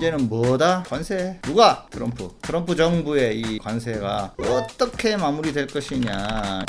문제는 뭐다? 관세. 누가? 트럼프. 트럼프 정부의 이 관세가 어떻게 마무리될 것이냐.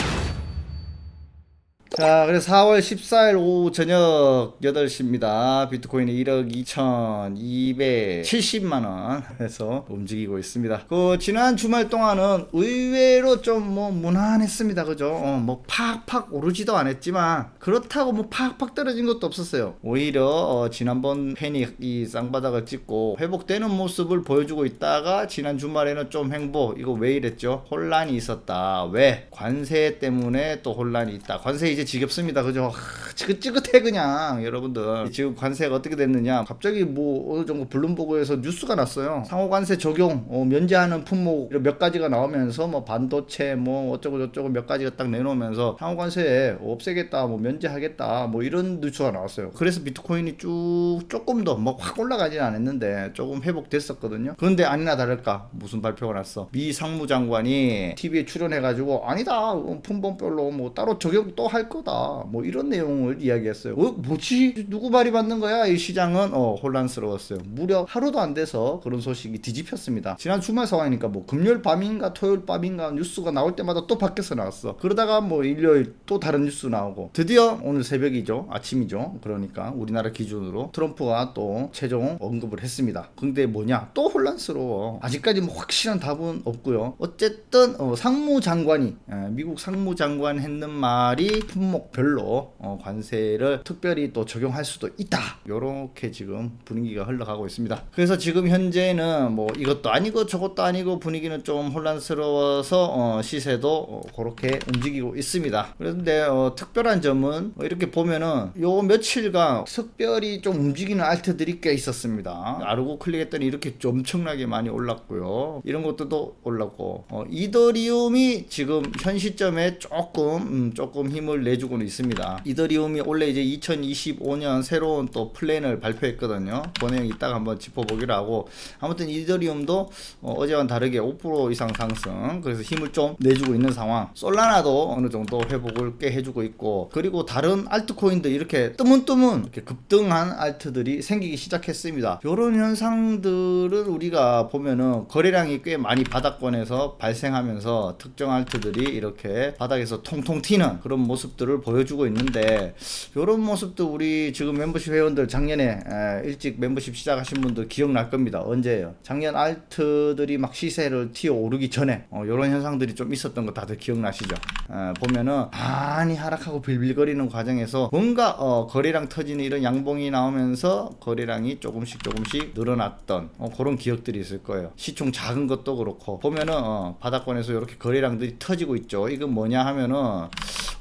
자, 그래서 4월 14일 오후 저녁 8시입니다. 비트코인이 1억 2,270만 원 해서 움직이고 있습니다. 그 지난 주말 동안은 의외로 좀 뭐 무난했습니다. 그죠? 어, 뭐 팍팍 오르지도 않았지만 그렇다고 뭐 팍팍 떨어진 것도 없었어요. 오히려 어, 지난번 패닉 이 쌍바닥을 찍고 회복되는 모습을 보여주고 있다가 지난 주말에는 좀 행보 이거 왜 이랬죠? 혼란이 있었다. 왜? 관세 때문에 또 혼란이 있다. 관세 이제 지겹습니다. 그죠? 하, 지긋지긋해 그냥 여러분들. 지금 관세가 어떻게 됐느냐? 갑자기 뭐 어느 정도 블룸버그에서 뉴스가 났어요. 상호 관세 적용 어, 면제하는 품목 몇 가지가 나오면서 뭐 반도체 뭐 어쩌고 저쩌고 몇 가지가 딱 내놓으면서 상호 관세 없애겠다 뭐 면제하겠다 뭐 이런 뉴스가 나왔어요. 그래서 비트코인이 쭉 조금 더뭐확 올라가지는 않았는데 조금 회복됐었거든요. 그런데 아니나 다를까 무슨 발표가 났어. 미 상무장관이 TV에 출연해가지고 아니다 어, 품목별로 뭐 따로 적용 또 할 거다 뭐 이런 내용을 이야기했어요. 어 뭐지 누구 말이 맞는 거야? 이 시장은 어 혼란스러웠어요. 무려 하루도 안 돼서 그런 소식이 뒤집혔습니다. 지난 주말 상황이니까 뭐 금요일 밤인가 토요일 밤인가 뉴스가 나올 때마다 또 밖에서 나왔어. 그러다가 뭐 일요일 또 다른 뉴스 나오고 드디어 오늘 새벽이죠 아침이죠. 그러니까 우리나라 기준으로 트럼프가 또 최종 언급을 했습니다. 근데 뭐냐 또 혼란스러워. 아직까지 뭐 확실한 답은 없고요. 어쨌든 어, 상무장관이 에, 미국 상무장관 했는 말이 품목별로 어, 관세를 특별히 또 적용할 수도 있다. 요렇게 지금 분위기가 흘러가고 있습니다. 그래서 지금 현재는 뭐 이것도 아니고 저것도 아니고 분위기는 좀 혼란스러워서 어, 시세도 어, 그렇게 움직이고 있습니다. 그런데 어, 특별한 점은 어, 이렇게 보면은 요 며칠간 특별히 좀 움직이는 알트들이 꽤 있었습니다. 아르고 클릭했더니 이렇게 좀 엄청나게 많이 올랐고요. 이런 것들도 올랐고 어, 이더리움이 지금 현 시점에 조금 음, 조금 힘을 내 주고는 있습니다. 이더리움이 원래 이제 2025년 새로운 또 플랜을 발표했거든요. 그 내용 이따가 한번 짚어보기로 하고 아무튼 이더리움도 어, 제와는 다르게 5% 이상 상승 그래서 힘을 좀 내주고 있는 상황. 솔라나도 어느 정도 회복을 꽤 해주고 있고 그리고 다른 알트코인들 이렇게 뜨문뜨문 이렇게 급등한 알트들이 생기기 시작했습니다. 이런 현상들을 우리가 보면은 거래량이 꽤 많이 바닥권에서 발생하면서 특정 알트들이 이렇게 바닥에서 통통 튀는 그런 모습들 을 보여주고 있는데 이런 모습도 우리 지금 멤버십 회원들 작년에 에, 일찍 멤버십 시작하신 분들 기억날 겁니다. 언제예요? 작년 알트들이 막 시세를 튀어 오르기 전에 어, 이런 현상들이 좀 있었던 거 다들 기억나시죠? 에, 보면은 많이 하락하고 빌빌거리는 과정에서 뭔가 어, 거래량 터지는 이런 양봉이 나오면서 거래량이 조금씩 조금씩 늘어났던 어, 그런 기억들이 있을 거예요. 시총 작은 것도 그렇고 보면은 어, 바닥권에서 이렇게 거래량들이 터지고 있죠. 이건 뭐냐 하면은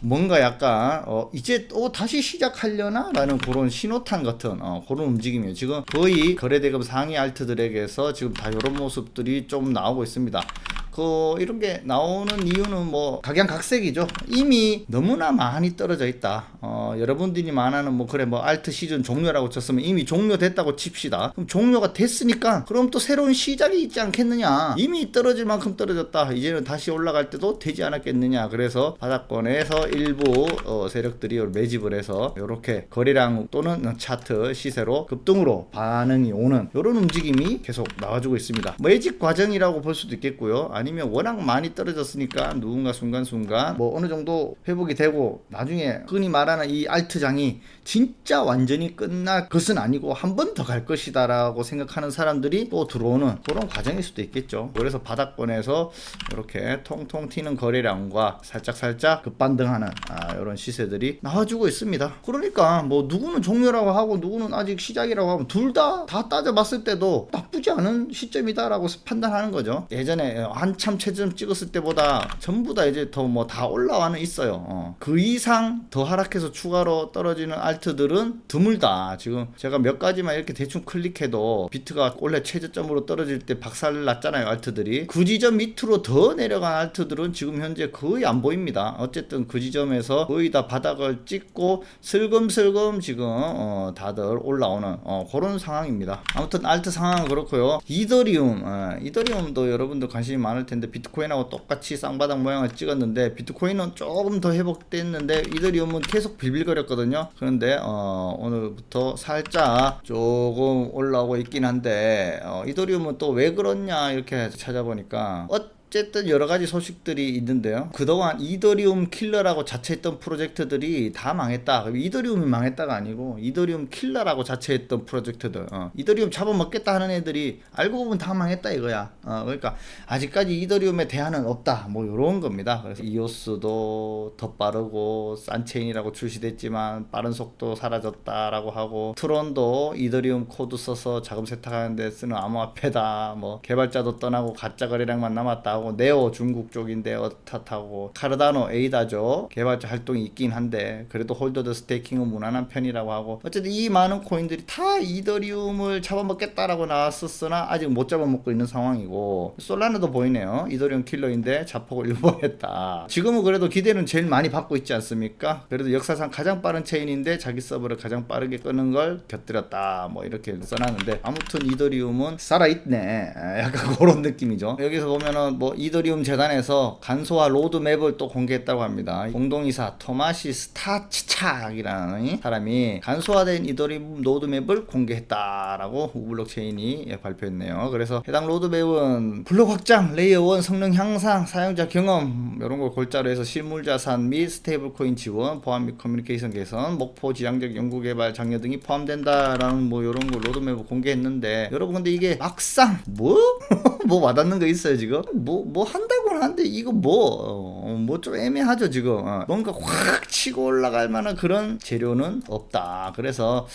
뭔가 약간 어 이제 또 다시 시작하려나 라는 그런 신호탄 같은 어 그런 움직임이에요 지금 거의 거래대금 상위 알트들에게서 지금 다 이런 모습들이 좀 나오고 있습니다 그 이런 게 나오는 이유는 뭐 각양각색이죠. 이미 너무나 많이 떨어져 있다. 어, 여러분들이 말하는 뭐 그래 뭐 알트 시즌 종료라고 쳤으면 이미 종료됐다고 칩시다. 그럼 종료가 됐으니까 그럼 또 새로운 시작이 있지 않겠느냐. 이미 떨어질 만큼 떨어졌다. 이제는 다시 올라갈 때도 되지 않았겠느냐. 그래서 바닥권에서 일부 어, 세력들이 매집을 해서 이렇게 거래량 또는 차트 시세로 급등으로 반응이 오는 이런 움직임이 계속 나와주고 있습니다. 매집 과정이라고 볼 수도 있겠고요. 아니면 워낙 많이 떨어졌으니까 누군가 순간순간 뭐 어느 정도 회복이 되고 나중에 흔히 말하는 이 알트장이 진짜 완전히 끝날 것은 아니고 한 번 더 갈 것이다 라고 생각하는 사람들이 또 들어오는 그런 과정일 수도 있겠죠. 그래서 바닥권에서 이렇게 통통 튀는 거래량과 살짝 살짝 급반등하는 아, 이런 시세들이 나와주고 있습니다. 그러니까 뭐 누구는 종료라고 하고 누구는 아직 시작이라고 하면 둘 다 다 따져봤을 때도 나쁘지 않은 시점이다 라고 판단하는 거죠. 예전에 한참 최저점 찍었을 때보다 전부 다 이제 더 뭐 다 올라와는 있어요. 어. 그 이상 더 하락해서 추가로 떨어지는 알 트들은 드물다. 지금 제가 몇 가지만 이렇게 대충 클릭해도 비트가 원래 최저점으로 떨어질 때 박살 났잖아요. 알트들이. 그 지점 밑으로 더 내려간 알트들은 지금 현재 거의 안 보입니다. 어쨌든 그 지점에서 거의 다 바닥을 찍고 슬금슬금 지금 어, 다들 올라오는 어, 그런 상황입니다. 아무튼 알트 상황은 그렇고 그렇고요. 이더리움, 어, 이더리움도 여러분들 관심이 많을 텐데 비트코인하고 똑같이 쌍바닥 모양을 찍었는데 비트코인은 조금 더 회복됐는데 이더리움은 계속 빌빌거렸거든요. 그런데 어, 오늘부터 살짝 조금 올라오고 있긴 한데 어, 이더리움은 또 왜 그렇냐 이렇게 찾아보니까 어 쨌든 여러 가지 소식들이 있는데요. 그동안 이더리움 킬러라고 자처했던 프로젝트들이 다 망했다. 이더리움이 망했다가 아니고 이더리움 킬러라고 자처했던 프로젝트들. 어, 이더리움 잡아먹겠다 하는 애들이 알고 보면 다 망했다 이거야. 어, 그러니까 아직까지 이더리움에 대안은 없다. 뭐 이런 겁니다. 그래서 이오스도 더 빠르고 싼 체인이라고 출시됐지만 빠른 속도 사라졌다라고 하고 트론도 이더리움 코드 써서 자금 세탁하는데 쓰는 암호화폐다. 뭐 개발자도 떠나고 가짜 거래량만 남았다 하고 네오 중국 쪽인데 어 탓하고 카르다노 에이다죠. 개발자 활동이 있긴 한데 그래도 홀더드 스테이킹은 무난한 편이라고 하고 어쨌든 이 많은 코인들이 다 이더리움을 잡아먹겠다라고 나왔었으나 아직 못 잡아먹고 있는 상황이고 솔라나도 보이네요. 이더리움 킬러인데 자폭을 일본했다. 지금은 그래도 기대는 제일 많이 받고 있지 않습니까? 그래도 역사상 가장 빠른 체인인데 자기 서버를 가장 빠르게 끄는 걸 곁들였다. 뭐 이렇게 써놨는데 아무튼 이더리움은 살아있네. 아, 약간 그런 느낌이죠. 여기서 보면은 뭐 이더리움 재단에서 간소화 로드맵을 또 공개했다고 합니다. 공동이사 토마시 스타치착이라는 사람이 간소화된 이더리움 로드맵을 공개했다라고 우블록체인이 예, 발표했네요. 그래서 해당 로드맵은 블록 확장, 레이어 1 성능 향상, 사용자 경험 이런 걸 골자로 해서 실물 자산 및 스테이블 코인 지원, 보안 및 커뮤니케이션 개선, 목표 지향적 연구 개발 장려 등이 포함된다라는 뭐 이런 걸 로드맵을 공개했는데 여러분 근데 이게 막상 뭐? 뭐 와닿는 거 있어요 지금? 뭐뭐 한다고는 하는데 이거 뭐뭐좀 애매하죠 지금. 어. 뭔가 확 치고 올라갈 만한 그런 재료는 없다. 그래서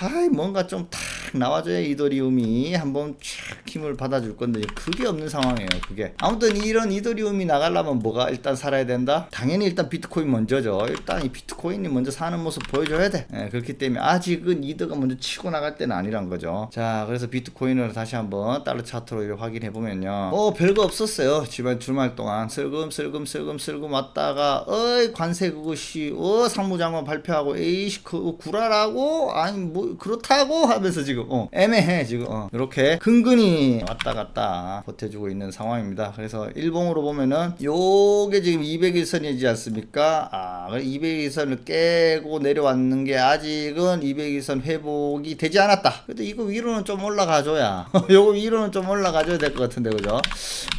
아이 뭔가 좀 탁 나와줘야 이더리움이 한번 쫙 힘을 받아줄 건데 그게 없는 상황이에요 그게. 아무튼 이런 이더리움이 나가려면 뭐가 일단 살아야 된다? 당연히 일단 비트코인 먼저죠. 일단 이 비트코인이 먼저 사는 모습 보여줘야 돼. 예, 그렇기 때문에 아직은 이더가 먼저 치고 나갈 때는 아니란 거죠. 자 그래서 비트코인을 다시 한번 달러 차트로 이렇게 확인해 보면요. 뭐 별거 없었어요 지난 주말 동안 슬금 슬금 슬금 슬금 왔다가 어이 관세 그것이 어 상무장관 발표하고 에이씨 그 구라라고? 아니 뭐 그렇다고? 하면서 지금 어 애매해 지금 어. 이렇게 근근히 왔다 갔다 버텨주고 있는 상황입니다. 그래서 일봉으로 보면은 요게 지금 200일선이지 않습니까? 아 200일선을 깨고 내려왔는 게 아직은 200일선 회복이 되지 않았다. 근데 이거 위로는 좀 올라가줘야 요거 위로는 좀 올라가줘야 될 것 같은데 그죠?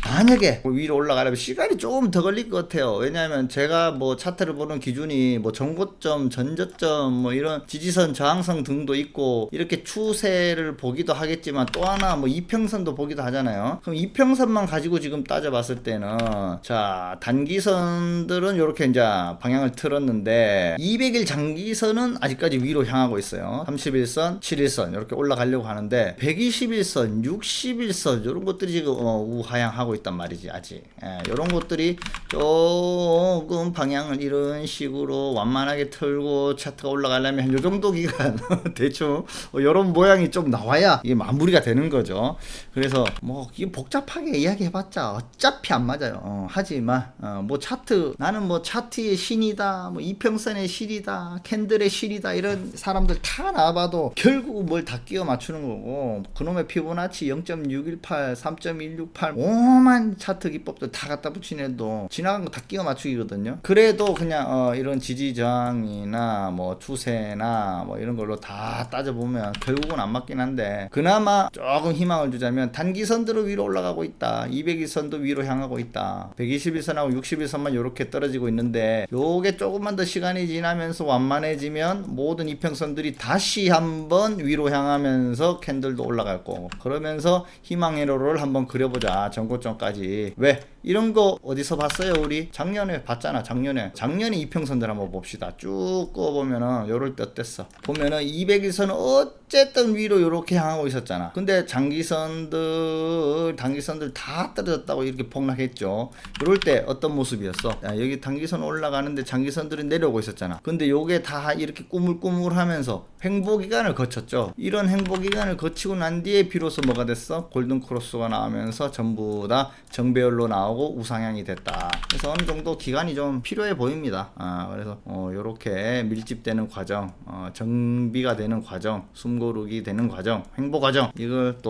만약 에뭐 위로 올라가려면 시간이 조금 더 걸릴 것 같아요. 왜냐하면 제가 뭐 차트를 보는 기준이 뭐 정고점, 전저점 뭐 이런 지지선, 저항선 등도 있고 이렇게 추세를 보기도 하겠지만 또 하나 뭐 이평선도 보기도 하잖아요. 그럼 이평선만 가지고 지금 따져봤을 때는 자 단기선들은 이렇게 이제 방향을 틀었는데 200일 장기선은 아직까지 위로 향하고 있어요. 31선, 7일선 이렇게 올라가려고 하는데 121선, 60일선 이런 것들이 지금 어, 우하향하고 있단 말이 지 아직. 예, 이런 것들이 조금 방향을 이런 식으로 완만하게 틀고 차트가 올라가려면 한요 정도 기간 대충 어, 이런 모양이 좀 나와야 이게 마무리가 되는 거죠. 그래서 뭐 이게 복잡하게 이야기해봤자 어차피 안 맞아요. 어, 하지만 어, 뭐 차트 나는 뭐 차트의 신이다, 뭐 이평선의 실이다, 캔들의 실이다 이런 사람들 다 나와봐도 결국 뭘 다 끼워 맞추는 거고 그놈의 피보나치 0.618, 3.168 오만 차트 기법들 다 갖다 붙이네도 지나간 거 다 끼워 맞추기거든요. 그래도 그냥 어, 이런 지지 저항이나 뭐 추세나 뭐 이런 걸로 다 따져보면 결국은 안 맞긴 한데 그나마 조금 희망을 주자면 단기선들은 위로 올라가고 있다. 200일선도 위로 향하고 있다. 121선하고 60일선만 이렇게 떨어지고 있는데 요게 조금만 더 시간이 지나면서 완만해지면 모든 이평선들이 다시 한번 위로 향하면서 캔들도 올라갈 거고 그러면서 희망 회로를 한번 그려보자 전고점까지 왜? 이런 거 어디서 봤어요 우리? 작년에 봤잖아 작년에. 작년에 이평선들 한번 봅시다. 쭉 끄어보면은 요럴 때 어땠어? 보면은 200일선은 어쨌든 위로 요렇게 향하고 있었잖아. 근데 장기선들 단기선들 다 떨어졌다고 이렇게 폭락했죠. 이럴 때 어떤 모습이었어? 야, 여기 단기선 올라가는데 장기선들이 내려오고 있었잖아. 근데 요게 다 이렇게 꾸물꾸물 하면서 횡보 기간을 거쳤죠. 이런 횡보 기간을 거치고 난 뒤에 비로소 뭐가 됐어? 골든 크로스가 나오면서 전부 다 정배열로 나오고 우상향이 됐다. 그래서 어느 정도 기간이 좀 필요해 보입니다. 아, 그래서 어, 요렇게 밀집되는 과정 어, 정비가 되는 과정 숨고르기 되는 과정 횡보 과정 이걸 또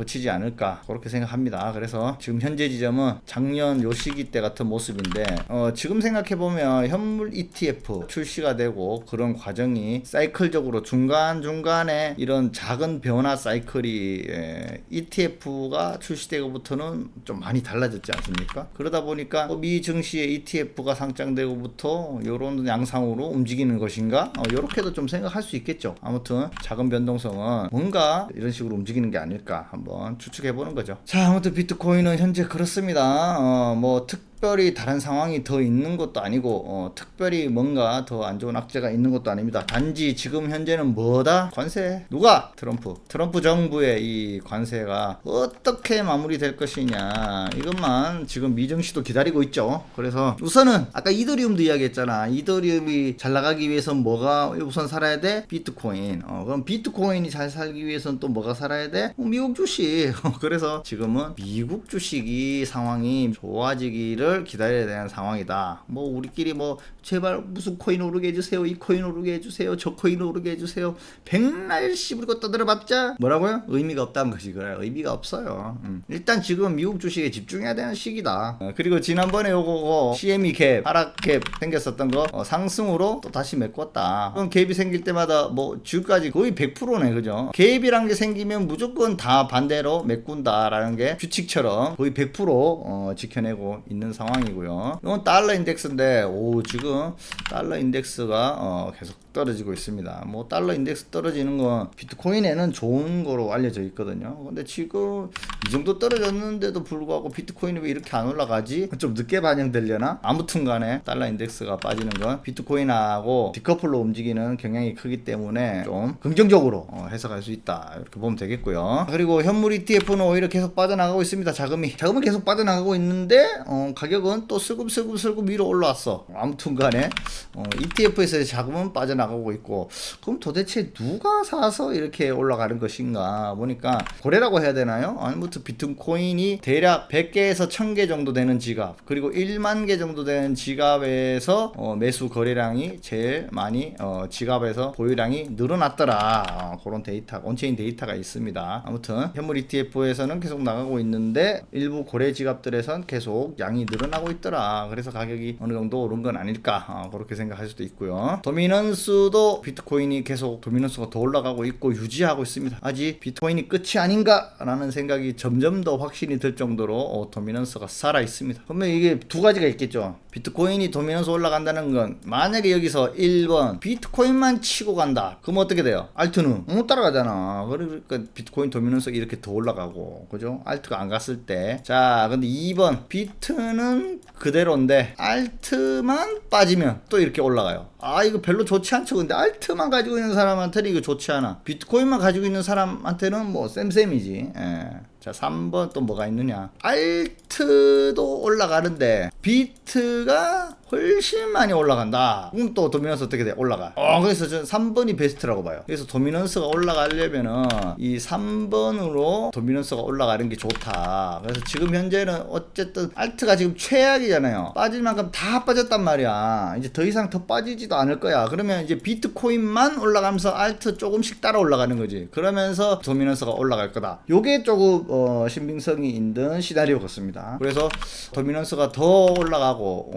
거치지 않을까 그렇게 생각합니다. 그래서 지금 현재 지점은 작년 요 시기 때 같은 모습인데 어, 지금 생각해 보면 현물 ETF 출시가 되고 그런 과정이 사이클적으로 중간 중간에 이런 작은 변화 사이클이 예, ETF가 출시되고부터는 좀 많이 달라졌지 않습니까? 그러다 보니까 어, 미 증시의 ETF가 상장되고부터 이런 양상으로 움직이는 것인가? 어, 이렇게도 좀 생각할 수 있겠죠. 아무튼 작은 변동성은 뭔가 이런 식으로 움직이는 게 아닐까 한번 추측해 보는 거죠. 자, 아무튼 비트코인은 현재 그렇습니다. 어, 뭐 특. 특별히 다른 상황이 더 있는 것도 아니고 어, 특별히 뭔가 더 안 좋은 악재가 있는 것도 아닙니다. 단지 지금 현재는 뭐다? 관세. 누가? 트럼프. 트럼프 정부의 이 관세가 어떻게 마무리될 것이냐 이것만 지금 미정씨도 기다리고 있죠. 그래서 우선은 아까 이더리움도 이야기했잖아. 이더리움이 잘 나가기 위해선 뭐가 우선 살아야 돼? 비트코인. 어, 그럼 비트코인이 잘 살기 위해선 또 뭐가 살아야 돼? 어, 미국 주식. 그래서 지금은 미국 주식이 상황이 좋아지기를 기다려야 되는 상황이다. 뭐 우리끼리 뭐 제발 무슨 코인 오르게 해주세요. 이 코인 오르게 해주세요. 저 코인 오르게 해주세요. 백날 씹으리고 떠들어봤자 뭐라고요? 의미가 없다는 것이 그래. 의미가 없어요. 음. 일단 지금 미국 주식에 집중해야 되는 시기다. 어, 그리고 지난번에 요거 CME 갭 하락 갭 생겼었던 거 어, 상승으로 또 다시 메꿨다. 그럼 갭이 생길 때마다 뭐 주까지 거의 100%네 그죠? 갭이란 게 생기면 무조건 다 반대로 메꾼다라는 게 규칙처럼 거의 100% 어, 지켜내고 있는 상황이고요. 이건 달러 인덱스인데 오 지금 달러 인덱스가 어, 계속 떨어지고 있습니다. 뭐 달러 인덱스 떨어지는 건 비트코인에는 좋은 거로 알려져 있거든요. 근데 지금 이 정도 떨어졌는데도 불구하고 비트코인이 왜 이렇게 안 올라가지? 좀 늦게 반영되려나? 아무튼 간에 달러 인덱스가 빠지는 건 비트코인하고 디커플로 움직이는 경향이 크기 때문에 좀 긍정적으로 어, 해석할 수 있다. 이렇게 보면 되겠고요. 그리고 현물 ETF는 오히려 계속 빠져나가고 있습니다. 자금이. 자금은 계속 빠져나가고 있는데 어, 가격 은 또 슬금슬금슬금 위로 올라왔어. 아무튼 간에 어, ETF에서의 자금은 빠져나가고 있고 그럼 도대체 누가 사서 이렇게 올라가는 것인가 보니까 거래라고 해야 되나요? 아니부터 비트코인이 대략 100개에서 1000개 정도 되는 지갑 그리고 1만 개 정도 되는 지갑에서 어, 매수 거래량이 제일 많이 어, 지갑에서 보유량이 늘어났더라 어, 그런 데이터 온체인 데이터가 있습니다 아무튼 현물 ETF에서는 계속 나가고 있는데 일부 거래 지갑들에선 계속 양이 늘 어나고 있더라. 그래서 가격이 어느 정도 오른 건 아닐까 어, 그렇게 생각할 수도 있고요. 도미넌스도 비트코인이 계속 도미넌스가 더 올라가고 있고 유지하고 있습니다. 아직 비트코인이 끝이 아닌가 라는 생각이 점점 더 확신이 들 정도로 어, 도미넌스가 살아 있습니다. 그러면 이게 두 가지가 있겠죠 비트코인이 도미넌스 올라간다는 건 만약에 여기서 1번 비트코인만 치고 간다. 그럼 어떻게 돼요? 알트는 못 따라가잖아. 그러니까 비트코인 도미넌스가 이렇게 더 올라가고. 그죠? 알트가 안 갔을 때 자 근데 2번 비트는 그대로인데 알트만 빠지면 또 이렇게 올라가요. 아 이거 별로 좋지 않죠. 근데 알트만 가지고 있는 사람한테는 이거 좋지 않아. 비트코인만 가지고 있는 사람한테는 뭐 쌤쌤이지. 예. 자 3번 또 뭐가 있느냐? 알트도 올라가는데 비트가 훨씬 많이 올라간다. 그럼 또 도미넌스 어떻게 돼? 올라가. 어 그래서 저는 3번이 베스트라고 봐요. 그래서 도미넌스가 올라가려면은 이 3번으로 도미넌스가 올라가는 게 좋다. 그래서 지금 현재는 어쨌든 알트가 지금 최악이잖아요. 빠질 만큼 다 빠졌단 말이야. 이제 더 이상 더 빠지지도 않을 거야. 그러면 이제 비트코인만 올라가면서 알트 조금씩 따라 올라가는 거지. 그러면서 도미넌스가 올라갈 거다. 요게 조금 어, 신빙성이 있는 시나리오 같습니다. 그래서 도미넌스가 더 올라가고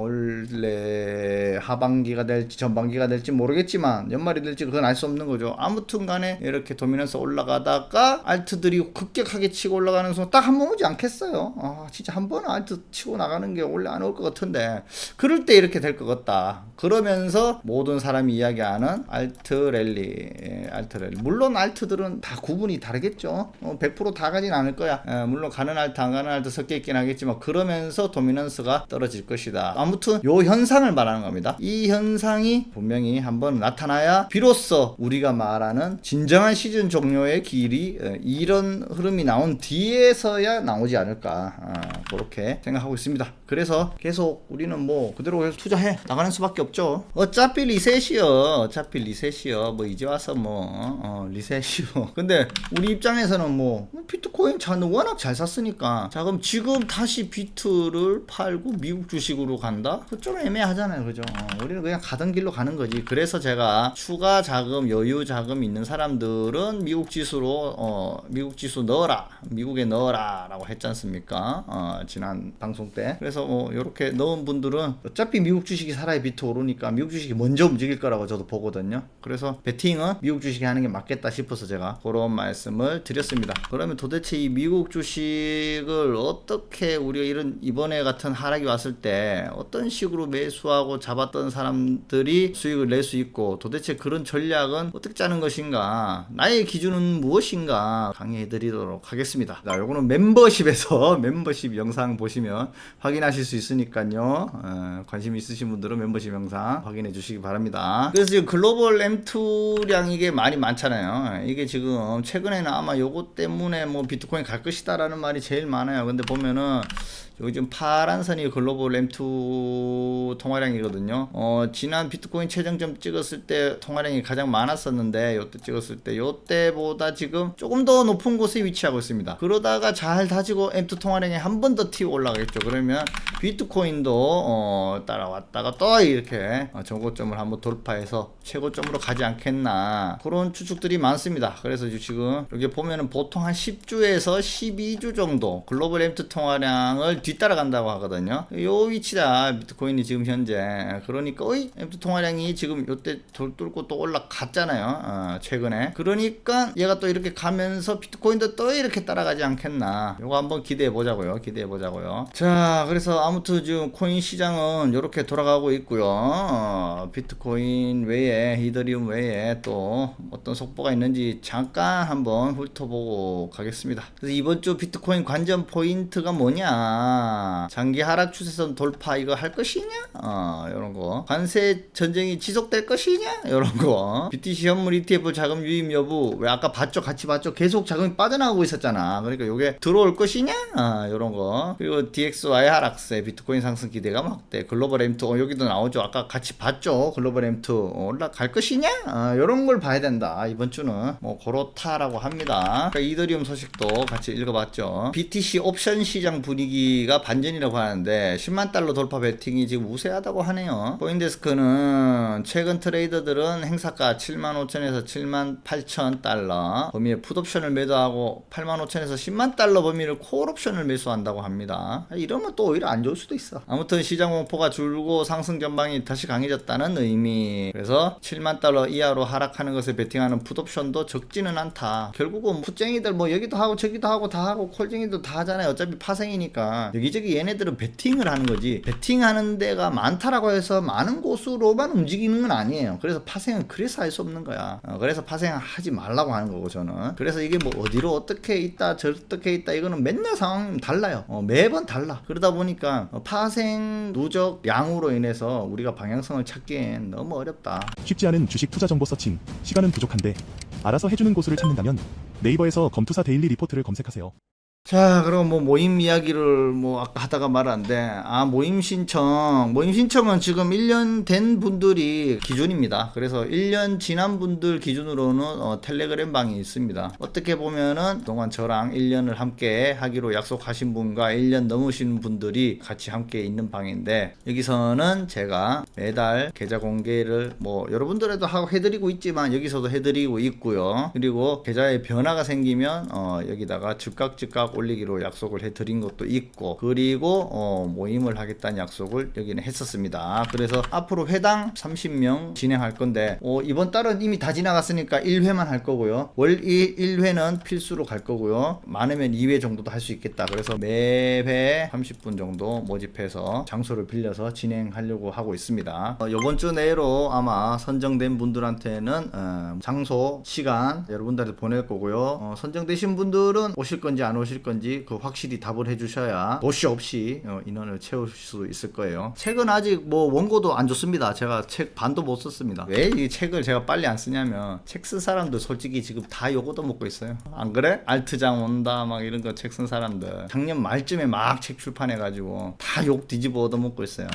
원래 하반기가 될지 전반기가 될지 모르겠지만 연말이 될지 그건 알 수 없는 거죠. 아무튼 간에 이렇게 도미넌스 올라가다가 알트들이 급격하게 치고 올라가는 순간 딱 한 번 오지 않겠어요? 아 진짜 한 번은 알트 치고 나가는 게 원래 안 올 것 같은데 그럴 때 이렇게 될 것 같다. 그러면서 모든 사람이 이야기하는 알트 랠리 예, 알트 랠리. 물론 알트들은 다 구분이 다르겠죠. 어, 100%다 가진 않을 거야. 예, 물론 가는 알트 안 가는 알트 섞여 있긴 하겠지만 그러면서 도미넌스가 떨어질 것이다. 아무튼 요 현 상을 말하는 겁니다 이 현상이 분명히 한번 나타나야 비로소 우리가 말하는 진정한 시즌 종료의 길이 어, 이런 흐름이 나온 뒤에서야 나오지 않을까 어, 그렇게 생각하고 있습니다. 그래서 계속 우리는 뭐 그대로 계속 투자해 나가는 수밖에 없죠. 어차피 리셋이요. 어차피 리셋이요. 뭐 이제 와서 뭐 어, 리셋이요. 근데 우리 입장에서는 뭐 비트코인 차는 워낙 잘 샀으니까 자 그럼 지금 다시 비트를 팔고 미국 주식으로 간다? 그좀 애매하잖아요. 그죠? 어, 우리는 그냥 가던 길로 가는 거지. 그래서 제가 추가 자금, 여유 자금 있는 사람들은 미국 지수로 어, 미국 지수 넣어라. 미국에 넣어라 라고 했지 않습니까? 어, 지난 방송 때. 그래서 뭐 이렇게 넣은 분들은 어차피 미국 주식이 살아야 비트 오르니까 미국 주식이 먼저 움직일 거라고 저도 보거든요. 그래서 베팅은 미국 주식에 하는 게 맞겠다 싶어서 제가 그런 말씀을 드렸습니다. 그러면 도대체 이 미국 주식을 어떻게 우리가 이런 이번에 같은 하락이 왔을 때 어떤 식으로 매수하고 잡았던 사람들이 수익을 낼 수 있고 도대체 그런 전략은 어떻게 짜는 것인가 나의 기준은 무엇인가 강의해 드리도록 하겠습니다. 자, 요거는 멤버십에서 멤버십 영상 보시면 확인하실 수 있으니까요. 어, 관심 있으신 분들은 멤버십 영상 확인해 주시기 바랍니다. 그래서 지금 글로벌 M2량 이게 많이 많잖아요. 이게 지금 최근에는 아마 요거 때문에 뭐 비트코인 갈 것이다 라는 말이 제일 많아요. 근데 보면은 지금 파란 선이 글로벌 M2 통화량이거든요. 어, 지난 비트코인 최저점 찍었을 때 통화량이 가장 많았었는데 요때 찍었을 때 요때보다 지금 조금 더 높은 곳에 위치하고 있습니다. 그러다가 잘 다지고 M2 통화량이 한 번 더 튀어 올라가겠죠. 그러면 비트코인도 어, 따라왔다가 또 이렇게 어, 저고점을 한번 돌파해서 최고점으로 가지 않겠나 그런 추측들이 많습니다. 그래서 지금 여기 보면은 보통 한 10주에서 12주 정도 글로벌 M2 통화량을 뒤따라간다고 하거든요. 요 위치다 비트코인이 지금 현재 그러니까 어이 M2 통화량이 지금 요때 돌 뚫고 또 올라갔잖아요. 어, 최근에 그러니까 얘가 또 이렇게 가면서 비트코인도 또 이렇게 따라가지 않겠나. 요거 한번 기대해 보자고요. 기대해 보자고요. 자, 그래서 아무튼 지금 코인 시장은 이렇게 돌아가고 있고요. 어, 비트코인 외에 이더리움 외에 또 어떤 속보가 있는지 잠깐 한번 훑어보고 가겠습니다. 그래서 이번 주 비트코인 관전 포인트가 뭐냐? 장기 하락 추세선 돌파 이거 할 것이냐? 어, 이런 거. 관세 전쟁이 지속될 것이냐? 이런 거. BTC 현물 ETF 자금 유입 여부 왜 아까 봤죠? 같이 봤죠? 계속 자금이 빠져나가고 있었잖아. 그러니까 이게 들어올 것이냐? 아, 이런 거. 그리고 DXY 하락세, 비트코인 상승 기대가 막대. 글로벌 M2 어, 여기도 나오죠. 아까 같이 봤죠? 글로벌 M2 어, 올라갈 것이냐? 아, 이런 걸 봐야 된다. 이번 주는 뭐 그렇다라고 합니다. 그러니까 이더리움 소식도 같이 읽어봤죠. BTC 옵션 시장 분위기 가 반전이라고 하는데 10만 달러 돌파 베팅이 지금 우세하다고 하네요. 코인데스크는 최근 트레이더들은 행사가 7만 5천에서 7만 8천 달러 범위의 풋옵션을 매도하고 8만 5천에서 10만 달러 범위를 콜옵션을 매수한다고 합니다. 이러면 또 오히려 안 좋을 수도 있어. 아무튼 시장 공포가 줄고 상승 전방이 다시 강해졌다는 의미. 그래서 7만 달러 이하로 하락하는 것에 베팅하는 풋옵션도 적지는 않다. 결국은 풋쟁이들 뭐 여기도 하고 저기도 하고 다 하고 콜쟁이도 다 하잖아요. 어차피 파생이니까 여기저기 얘네들은 베팅을 하는 거지. 베팅하는 데가 많다라고 해서 많은 곳으로만 움직이는 건 아니에요. 그래서 파생은 그래서 할 수 없는 거야. 어, 그래서 파생 하지 말라고 하는 거고 저는. 그래서 이게 뭐 어디로 어떻게 있다 저렇게 있다 이거는 맨날 상황이 달라요. 어, 매번 달라. 그러다 보니까 어, 파생 누적 양으로 인해서 우리가 방향성을 찾기엔 너무 어렵다. 쉽지 않은 주식 투자 정보 서칭. 시간은 부족한데 알아서 해주는 곳을 찾는다면 네이버에서 검투사 데일리 리포트를 검색하세요. 자, 그럼 뭐 모임 이야기를 뭐 아까 하다가 말았는데, 아, 모임 신청. 모임 신청은 지금 1년 된 분들이 기준입니다. 그래서 1년 지난 분들 기준으로는 어, 텔레그램 방이 있습니다. 어떻게 보면은 그동안 저랑 1년을 함께 하기로 약속하신 분과 1년 넘으신 분들이 같이 함께 있는 방인데, 여기서는 제가 매달 계좌 공개를 뭐 여러분들에도 하고 해드리고 있지만 여기서도 해드리고 있고요. 그리고 계좌에 변화가 생기면 어, 여기다가 즉각 즉각 올리기로 약속을 해드린 것도 있고 그리고 어, 모임을 하겠다는 약속을 여기는 했었습니다. 그래서 앞으로 회당 30명 진행할 건데 어, 이번 달은 이미 다 지나갔으니까 1회만 할 거고요. 월 1, 1회는 필수로 갈 거고요. 많으면 2회 정도도 할 수 있겠다. 그래서 매회 30분 정도 모집해서 장소를 빌려서 진행하려고 하고 있습니다. 어, 이번 주 내로 아마 선정된 분들한테는 어, 장소, 시간 여러분들한테 보낼 거고요. 어, 선정되신 분들은 오실 건지 안 오실 건지 그 확실히 답을 해주셔야 도시 없이 어, 인원을 채울 수 있을 거예요. 책은 아직 뭐 원고도 안 좋습니다. 제가 책 반도 못 썼습니다. 왜 이 책을 제가 빨리 안 쓰냐면 책 쓴 사람들 솔직히 지금 다 요거도 먹고 있어요. 안 그래? 알트장 온다 막 이런 거 책 쓴 사람들 작년 말쯤에 막 책 출판해가지고 다 욕 뒤집어 얻어먹고 있어요.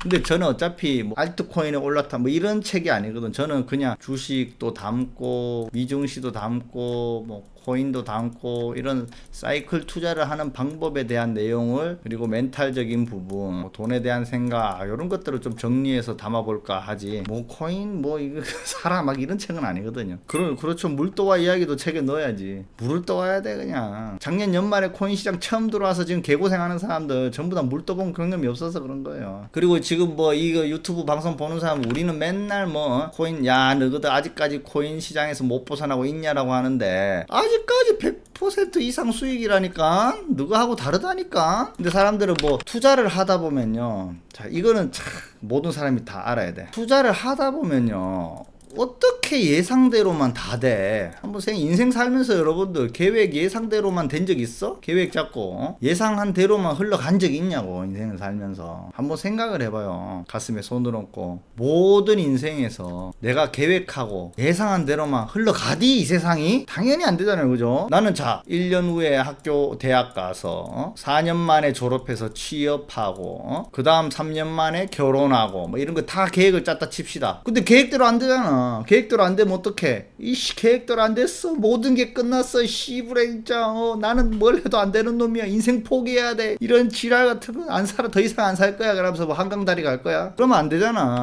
근데 저는 어차피 뭐 알트코인에 올랐다 뭐 이런 책이 아니거든. 저는 그냥 주식도 담고 미중시도 담고 뭐 코인도 담고 이런 사이클 투자를 하는 방법에 대한 내용을 그리고 멘탈적인 부분, 뭐 돈에 대한 생각 이런 것들을 좀 정리해서 담아볼까 하지. 뭐 코인 뭐 이거 사라 막 이런 책은 아니거든요. 그러, 그렇죠. 물도와 이야기도 책에 넣어야지. 물을 떠와야 돼 그냥. 작년 연말에 코인 시장 처음 들어와서 지금 개고생하는 사람들 전부 다 물 떠본 경험이 없어서 그런 거예요. 그리고 지금 뭐 이거 유튜브 방송 보는 사람 우리는 맨날 뭐 코인 야 너희들 아직까지 코인 시장에서 못 벗어나고 있냐라고 하는데 아 직까지 100% 이상 수익이라니까? 누가 하고 다르다니까? 근데 사람들은 뭐 투자를 하다 보면요. 자 이거는 참 모든 사람이 다 알아야 돼. 투자를 하다 보면요 어떻게 예상대로만 다 돼? 한번 생 인생 살면서 여러분들 계획 예상대로만 된 적 있어? 계획 잡고 어? 예상한 대로만 흘러간 적 있냐고 인생을 살면서 한번 생각을 해봐요. 가슴에 손을 얹고 모든 인생에서 내가 계획하고 예상한 대로만 흘러가디 이 세상이 당연히 안 되잖아요, 그죠? 나는 자 1년 후에 학교 대학 가서 어? 4년 만에 졸업해서 취업하고 어? 그 다음 3년 만에 결혼하고 뭐 이런 거 다 계획을 짰다 칩시다. 근데 계획대로 안 되잖아. 계획대로 안 되면 어떡해? 이씨 계획대로 안 됐어. 모든 게 끝났어. 진짜. 어, 나는 뭘 해도 안 되는 놈이야. 인생 포기해야 돼. 이런 지랄 같은 거안 살아. 더 이상 안 살 거야. 그러면서 뭐 한강다리 갈 거야. 그러면 안 되잖아.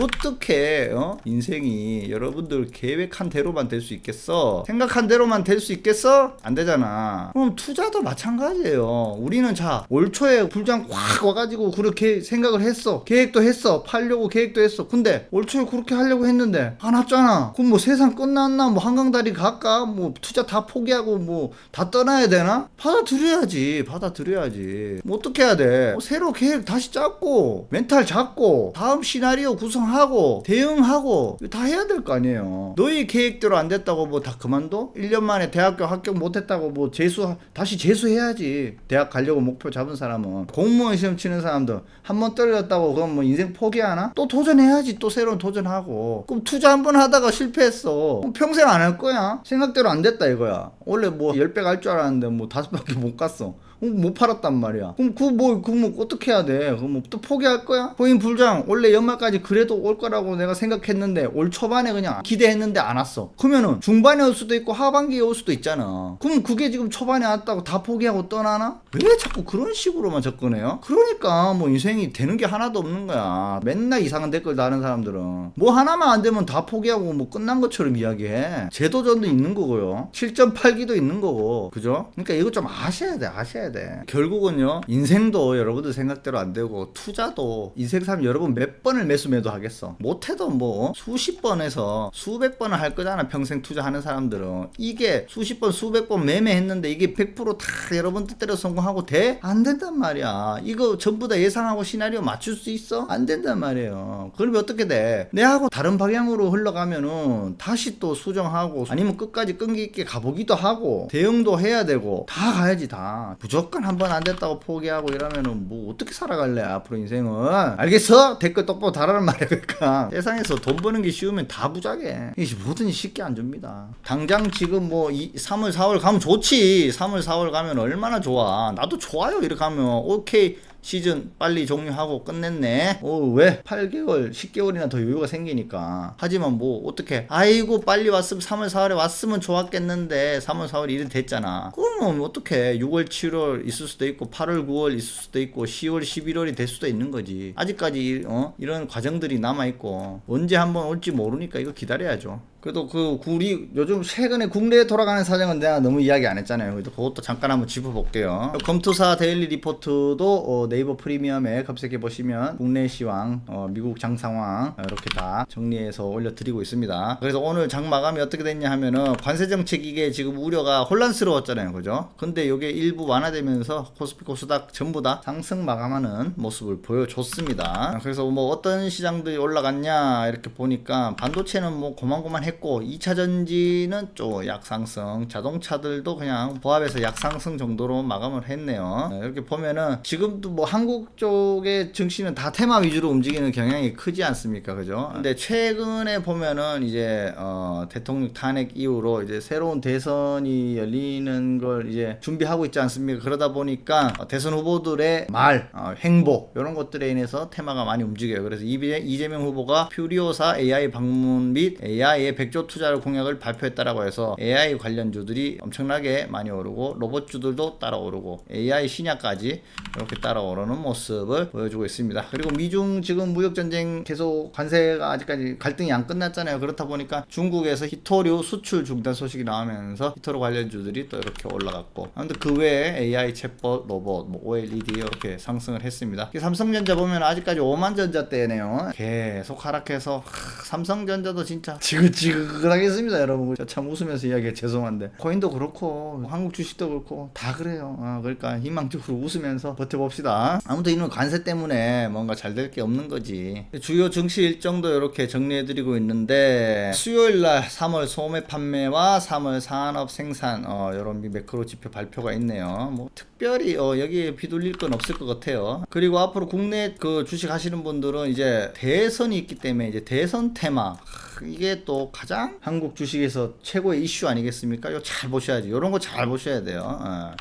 어떻게 어? 인생이 여러분들 계획한 대로만 될 수 있겠어? 생각한 대로만 될 수 있겠어? 안 되잖아. 그럼 투자도 마찬가지예요. 우리는 자 올 초에 불장 확 와가지고 그렇게 생각을 했어. 계획도 했어. 팔려고 계획도 했어. 근데 올 초에 그렇게 하려고 했는데 안 왔잖아. 그럼 뭐 세상 끝났나? 뭐 한강다리 갈까? 뭐 투자 다 포기하고 뭐 다 떠나야 되나? 받아들여야지. 받아들여야지. 뭐 어떻게 해야 돼? 뭐 새로 계획 다시 짰고 멘탈 잡고 다음 시나리오 구성 하고 대응하고 다 해야 될 거 아니에요. 너희 계획대로 안 됐다고 뭐 다 그만둬? 1년 만에 대학교 합격 못 했다고 뭐 재수 다시 재수해야지. 대학 가려고 목표 잡은 사람은 공무원 시험 치는 사람들 한 번 떨어졌다고 그럼 뭐 인생 포기하나? 또 도전해야지. 또 새로운 도전하고. 그럼 투자 한 번 하다가 실패했어. 그럼 평생 안 할 거야. 생각대로 안 됐다 이거야. 원래 뭐 10배 갈 줄 알았는데 뭐 다섯 밖에 못 갔어. 못 팔았단 말이야. 그럼 그 뭐, 그 뭐, 어떻게 해야 돼? 그럼 뭐 또 포기할 거야? 코인 불장, 원래 연말까지 그래도 올 거라고 내가 생각했는데, 올 초반에 그냥 기대했는데 안 왔어. 그러면은 중반에 올 수도 있고 하반기에 올 수도 있잖아. 그럼 그게 지금 초반에 왔다고 다 포기하고 떠나나? 왜 자꾸 그런 식으로만 접근해요? 그러니까 뭐 인생이 되는 게 하나도 없는 거야. 맨날 이상한 댓글 다는 사람들은. 뭐 하나만 안 되면 다 포기하고 뭐 끝난 것처럼 이야기해. 제도전도 있는 거고요. 7.8기도 있는 거고. 그죠? 그러니까 이거 좀 아셔야 돼. 아셔야 돼. 결국은요. 인생도 여러분들 생각대로 안 되고 투자도 인생 삶 여러분 몇 번을 매수 매도 하겠어. 못해도 뭐 수십 번에서 수백 번을 할 거잖아. 평생 투자하는 사람들은. 이게 수십 번 수백 번 매매했는데 이게 100%다 여러분 뜻대로 성공하고 돼? 안 된단 말이야. 이거 전부 다 예상하고 시나리오 맞출 수 있어? 안 된단 말이에요. 그러면 어떻게 돼? 내하고 다른 방향으로 흘러가면은 다시 또 수정하고 아니면 끝까지 끈기 있게 가보기도 하고 대응도 해야 되고 다 가야지 다. 무조건 한 번 안 됐다고 포기하고 이러면은 뭐 어떻게 살아갈래 앞으로 인생은? 알겠어? 댓글 똑바로 달아란 말이야 그러니까. 세상에서 돈 버는 게 쉬우면 다 부자게 이게 뭐든지 쉽게 안 줍니다. 당장 지금 뭐 이, 3월 4월 가면 좋지. 3월 4월 가면 얼마나 좋아. 나도 좋아요 이렇게 가면. 오케이 시즌 빨리 종료하고 끝냈네. 어, 왜? 8개월, 10개월이나 더 여유가 생기니까. 하지만 뭐, 어떻게, 아이고, 빨리 왔으면 3월, 4월에 왔으면 좋았겠는데, 3월, 4월 이래 됐잖아. 그러면 어떻게, 6월, 7월 있을 수도 있고, 8월, 9월 있을 수도 있고, 10월, 11월이 될 수도 있는 거지. 아직까지, 어, 이런 과정들이 남아있고, 언제 한번 올지 모르니까 이거 기다려야죠. 그래도 그 우리 요즘 최근에 국내에 돌아가는 사정은 내가 너무 이야기 안 했잖아요. 그래도 그것도 잠깐 한번 짚어볼게요. 검투사 데일리 리포트도 어, 네이버 프리미엄에 검색해 보시면 국내 시황, 어, 미국 장 상황 어, 이렇게 다 정리해서 올려드리고 있습니다. 그래서 오늘 장 마감이 어떻게 됐냐 하면은 관세 정책 이게 지금 우려가 혼란스러웠잖아요, 그죠? 근데 이게 일부 완화되면서 코스피 코스닥 전부 다 상승 마감하는 모습을 보여줬습니다. 그래서 뭐 어떤 시장들이 올라갔냐 이렇게 보니까 반도체는 뭐 고만고만 상승 했고 2차 전지는 좀 약상승, 자동차들도 그냥 보합에서 약상승 정도로 마감을 했네요. 네, 이렇게 보면은 지금도 뭐 한국 쪽의 증시는 다 테마 위주로 움직이는 경향이 크지 않습니까, 그죠? 근데 최근에 보면은 이제 어, 대통령 탄핵 이후로 이제 새로운 대선이 열리는 걸 이제 준비하고 있지 않습니까? 그러다 보니까 어, 대선 후보들의 말, 어, 행보 이런 것들에 인해서 테마가 많이 움직여요. 그래서 이재- 이재명 후보가 퓨리오사 AI 방문 및 AI의 백조 투자를 공약을 발표했다라고 해서 AI 관련주들이 엄청나게 많이 오르고 로봇주들도 따라 오르고 AI 신약까지 이렇게 따라 오르는 모습을 보여주고 있습니다. 그리고 미중 지금 무역 전쟁 계속 관세가 아직까지 갈등이 안 끝났잖아요. 그렇다 보니까 중국에서 히토류 수출 중단 소식이 나오면서 히토류 관련주들이 또 이렇게 올라갔고 아무튼 그 외에 AI 챗봇, 로봇, 뭐 OLED 이렇게 상승을 했습니다. 이 삼성전자 보면 아직까지 5만 전자대네요. 계속 하락해서 하, 삼성전자도 진짜 지긋지긋 하겠습니다, 여러분. 저 참 웃으면서 이야기가 죄송한데 코인도 그렇고 한국 주식도 그렇고 다 그래요. 아, 그러니까 희망적으로 웃으면서 버텨봅시다. 아무튼 이런 관세 때문에 뭔가 잘 될 게 없는 거지. 주요 증시 일정도 이렇게 정리해드리고 있는데 수요일 날 3월 소매 판매와 3월 산업 생산 어, 이런 매크로 지표 발표가 있네요. 뭐 특별히 어, 여기에 비돌릴 건 없을 것 같아요. 그리고 앞으로 국내 그 주식 하시는 분들은 이제 대선이 있기 때문에 이제 대선 테마 크, 이게 또 가장 한국 주식에서 최고의 이슈 아니겠습니까? 이거 잘 보셔야지. 이런 거 잘 보셔야 돼요. 어.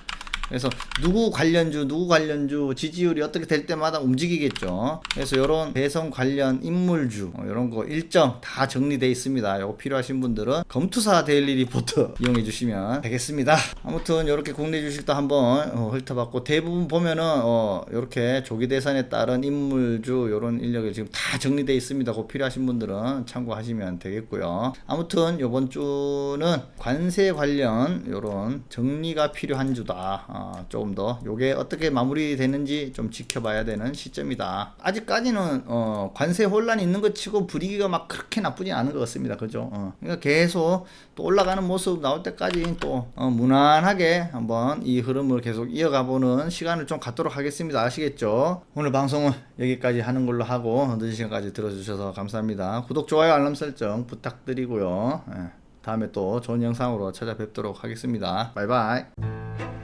그래서 누구 관련주 누구 관련주 지지율이 어떻게 될 때마다 움직이겠죠. 그래서 이런 대선 관련 인물주 이런 거 일정 다 정리돼 있습니다. 이거 필요하신 분들은 검투사 데일리 리포트 이용해 주시면 되겠습니다. 아무튼 이렇게 국내 주식도 한번 어, 훑어봤고 대부분 보면은 어, 이렇게 조기 대선에 따른 인물주 이런 인력이 지금 다 정리돼 있습니다. 그 필요하신 분들은 참고하시면 되겠고요. 아무튼 이번 주는 관세 관련 이런 정리가 필요한 주다. 어, 조금 더 요게 어떻게 마무리되는지 좀 지켜봐야 되는 시점이다. 아직까지는 어, 관세 혼란이 있는 것 치고 분위기가 막 그렇게 나쁘지 않은 것 같습니다. 그죠? 어, 그러니까 계속 또 올라가는 모습 나올 때까지 또 어, 무난하게 한번 이 흐름을 계속 이어가 보는 시간을 좀 갖도록 하겠습니다. 아시겠죠? 오늘 방송은 여기까지 하는 걸로 하고 늦은 시간까지 들어주셔서 감사합니다. 구독, 좋아요, 알람 설정 부탁드리고요. 예, 다음에 또 좋은 영상으로 찾아뵙도록 하겠습니다. 바이바이.